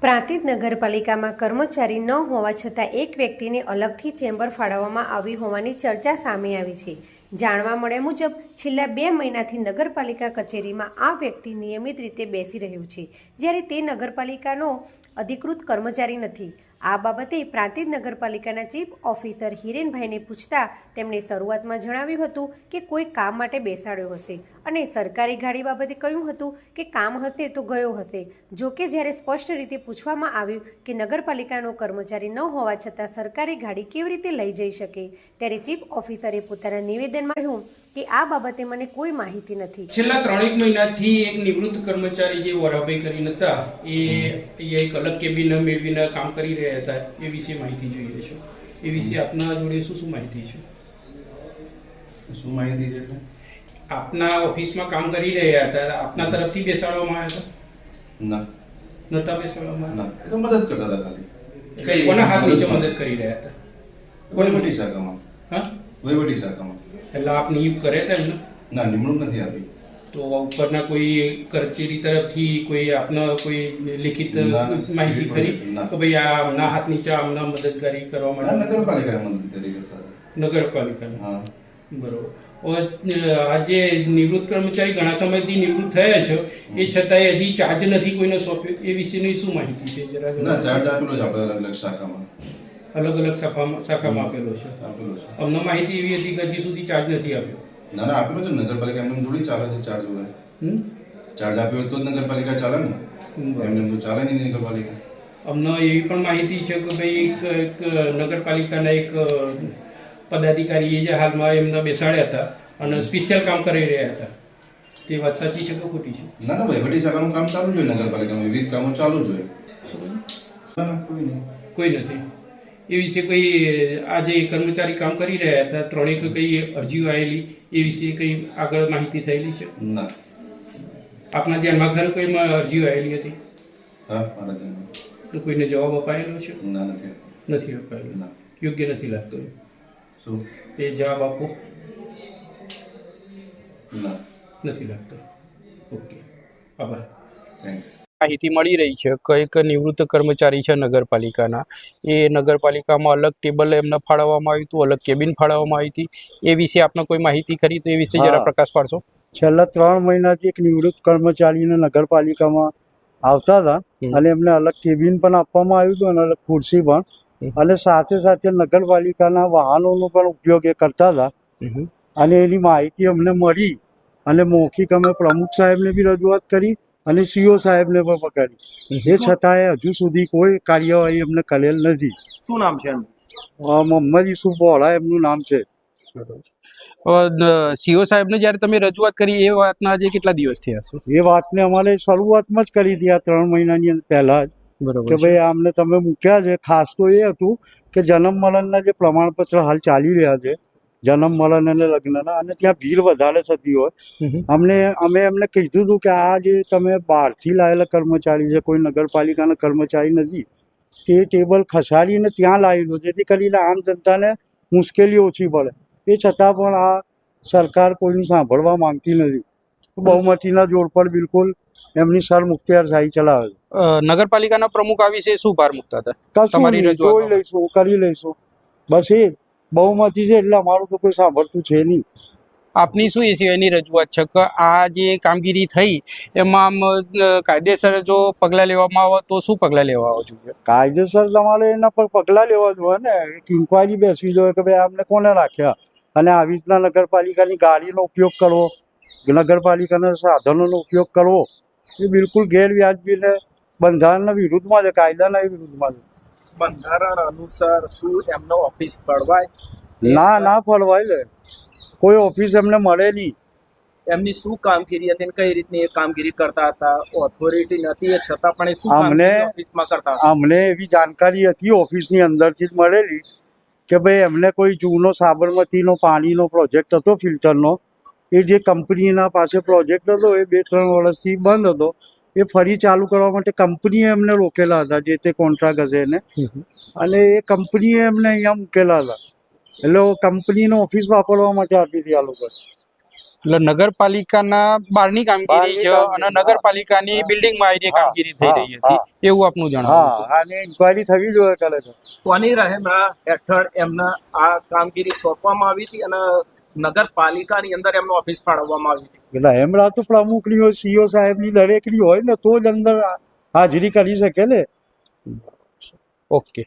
પ્રાંતિજ નગરપાલિકામાં કર્મચારી ન હોવા છતાં એક વ્યક્તિને અલગથી ચેમ્બર ફાળવવામાં આવી હોવાની ચર્ચા સામે આવી છે. જાણવા મળ્યા મુજબ, છેલ્લા બે મહિનાથી નગરપાલિકા કચેરીમાં આ વ્યક્તિ નિયમિત રીતે બેસી રહ્યું છે. જ્યારે તે નગરપાલિકાનો અધિકૃત કર્મચારી નથી. આ બાબતે પ્રાંતિજ નગરપાલિકાના ચીફ ઓફિસર હિરેનભાઈને પૂછતા તેમણે શરૂઆતમાં જણાવ્યું હતું કે કોઈ કામ માટે બેસાડ્યો હશે અને સરકારી ગાડી બાબતે કહ્યું હતું કે કામ હશે તો ગયો હશે. જો કે જ્યારે સ્પષ્ટ રીતે પૂછવામાં આવ્યું કે નગરપાલિકાનો કર્મચારી ન હોવા છતાં સરકારી ગાડી કેવી રીતે લઈ જઈ શકે, ત્યારે ચીફ ઓફિસરે પોતાના નિવેદનમાં કહ્યું કે આ બાબતે મને કોઈ માહિતી નથી. છેલ્લા ત્રણેક મહિનાથી એક નિવૃત્ત કર્મચારી જે વરાભાઈ કરીને હતા, એ એક અલગ કેબિન મેળવીને કામ કરી રહ્યા હતા એ વિશે માહિતી જોઈએ છે. એ વિશે આપના જોડે શું શું માહિતી છે? શું માહિતી છે આપના ઓફિસમાં કામ કરી રહ્યા હતા આપના તરફથી બેસાડવામાં આવ્યા ના. નતા બેસાડવામાં ના. એ તો મદદ કરતા હતા ખાલી. કઈ કોના હાથ નીચે મદદ કરી રહ્યા હતા? વહીવટી શાખામાં. હા? વહીવટી શાખામાં. એટલે આપ નિયુક્ત કરે હતા એમને? ના નિમણૂક નથી આપી. તો ઉપરના કોઈ કચેરી તરફથી કોઈ આપના કોઈ લિખિત માહિતી ખરી. કે ભાઈ આ આમના હાથ નીચે આમના મદદગારી કરવા માટે? નગરપાલિકા મદદ કરી કરતા નગરપાલિકા બરોબર. આજે નિવૃત્ત કર્મચારી ઘણા સમયથી નિવૃત્ત થયા છે એ છતાંય હજી ચાર્જ નથી કોઈને સોંપ્યો. એ વિશેની શું માહિતી છે? જરા ના ચાર્જ આપેલો છે આપણે અલગ અલગ શાખામાં. અલગ અલગ શાખામાં આપેલો છે. આપેલો છે. અમને માહિતી એવી હતી કે હજી સુધી ચાર્જ નથી આપ્યો. ના ના આપેલો છે નગરપાલિકા એમને થોડી ચાલે છે ચાર્જ વગર. ચાર્જ આપ્યો તો જ નગરપાલિકા ચાલે ને. એમને તો ચાલે નહીં નગરપાલિકા. અમને એવી પણ માહિતી છે કે ભાઈ એક એક નગરપાલિકાના એક પદાધિકારી એ જે હાલમાં એમને બેસાડ્યા હતા અને સ્પેશિયલ કામ કરી રહ્યા હતા. તે વાત સાચી છે કે ખોટી છે? ના ના વહીવટી શાખાનું કામ ચાલુ જ હોય નગરપાલિકામાં. વિવિધ કામો ચાલુ જ હોય. ના ના કોઈ નહીં. કોઈ નથી. એ વિશે કંઈ આ જે કર્મચારી કામ કરી રહ્યા હતા ત્રણેક કઈ અરજીઓ આવેલી એ વિશે કંઈ આગળ માહિતી થયેલી છે? ના. આપના ધ્યાનમાં ખરું કોઈ અરજીઓ આવેલી હતી? હા મારા ધ્યાનમાં. કોઈને જવાબ અપાયેલો છે? ના નથી. નથી અપાયેલો. ના. યોગ્ય નથી લાગતો. શું? એ જવાબ આપો. ના. નથી લાગતો. ઓકે. આભાર. થેન્ક માહિતી મળી રહી છે. કંઈક નિવૃત્ત કર્મચારી છે નગરપાલિકાના. એ નગરપાલિકામાં અલગ ટેબલ એમને ફાળવવામાં આવ્યું હતું અલગ કેબિન ફાળવવામાં આવી હતી એ વિશે આપને કોઈ માહિતી ખરી તો એ વિશે જરા પ્રકાશ પાડશો. છેલ્લા ત્રણ મહિનાથી એક નિવૃત્ત કર્મચારીને નગરપાલિકામાં આવતા હતા અને એમને અલગ કેબિન પણ આપવામાં આવ્યું હતું અને અલગ ખુરશી પણ. અને સાથે સાથે નગરપાલિકાના વાહનોનો પણ ઉપયોગ એ કરતા હતા. અને એની માહિતી અમને મળી અને મૌખિક અમે પ્રમુખ સાહેબને બી રજૂઆત કરી અને સીઓ સાહેબને પણ પકડી એ છતાંય હજુ સુધી કોઈ કાર્યવાહી એમને કરેલ નથી. શું નામ છે મોહમ્મદ યુસુફ વોળા એમનું નામ છે. સીઓ સાહેબને જ્યારે તમે રજૂઆત કરી એ વાતના આજે કેટલા દિવસ થયા છે? એ વાતને અમારે શરૂઆતમાં જ કરી હતી આ ત્રણ મહિનાની પહેલા જ. બરોબર કે ભાઈ આમને તમે મૂક્યા છે. ખાસ તો એ હતું કે જન્મ મરણના જે પ્રમાણપત્ર હાલ ચાલી રહ્યા છે જન્મ મરણ અને લગ્નના અને ત્યાં ભીડ વધારે થતી હોય. અમને અમે એમને કીધું હતું કે આ જે તમે બહારથી લાવેલા કર્મચારી છે કોઈ નગરપાલિકાના કર્મચારી નથી. તે ટેબલ ખસાડીને ત્યાં લાવેલું જેથી કરીને આમ જનતાને મુશ્કેલી ઓછી પડે. એ છતાં પણ આ સરકાર કોઈનું સાંભળવા માંગતી નથી. બહુમતીના જોડ પર બિલકુલ એમની સર મુખ્તિયારશાહી ચલાવે છે. નગરપાલિકાના પ્રમુખ આ વિશે શું ભાર મૂકતા હતા? કશું જોઈ લઈશું કરી લઈશું. બસ એ. બહુમતી છે એટલે અમારું તો કોઈ સાંભળતું છે નહીં. આપની શું એ સિવાયની રજૂઆત છે કે આ જે કામગીરી થઈ એમાં આમ કાયદેસર જો પગલાં લેવામાં આવે તો શું પગલાં લેવા જોઈએ? કાયદેસર તમારે એના પર પગલાં લેવા જોઈએ ને. એક ઇન્કવાયરી બેસવી જોઈએ કે ભાઈ આમને કોને રાખ્યા? અને આવી રીતના નગરપાલિકાની ગાડીનો ઉપયોગ કરવો નગરપાલિકાના સાધનોનો ઉપયોગ કરવો એ બિલકુલ ગેરવ્યાજબી ને બંધારણના વિરુદ્ધમાં છે કાયદાના વિરુદ્ધમાં છે. બંધારણ અનુસાર શું એમનો ઓફિસ ફળવાય ના ના ફળવાય લે. કોઈ ઓફિસ એમને મળે નહીં. એમની શું કામગીરી હતી કઈ રીતની એ કામગીરી કરતા હતા? ઓથોરિટી નથી એ છતાં પણ એ શું અમને- ઓફિસમાં કરતા હતા? અમને એવી જાણકારી હતી ઓફિસની અંદરથી જ મળેલી કે ભાઈ એમને કોઈ જૂનો સાબરમતીનો પાણીનો પ્રોજેક્ટ હતો ફિલ્ટરનો એ જે કંપનીના પાસે પ્રોજેક્ટ હતો એ બે ત્રણ વર્ષથી બંધ હતો. એ ફરી ચાલુ કરવા માટે કંપનીએ એમને રોકેલા હતા જે તે કોન્ટ્રાક્ટ હશે એને. અને એ કંપનીએ એમને અહીંયા મૂકેલા હતા. એટલે કંપનીનો ઓફિસ વાપરવા માટે આપી હતી આ લોકો. એટલે નગરપાલિકાના બહારની કામગીરી છે અને નગરપાલિકાની. બિલ્ડિંગમાં આવીને કામગીરી થઈ રહી હતી એવું આપનું જણાવવું છે. હા અને ઇન્કવાયરી થવી જોઈએ ખરેખર કોની રહેમણા હેઠળ એમને આ કામગીરી સોંપવામાં આવી હતી અને નગરપાલિકાની અંદર એમનો ઓફિસ ફાળવવામાં આવી હતી. એટલે એમના તો પ્રમુખની હોય સીઓ સાહેબની દરેકની હોય ને તો જ અંદર હાજરી કરી શકે ને. ઓકે.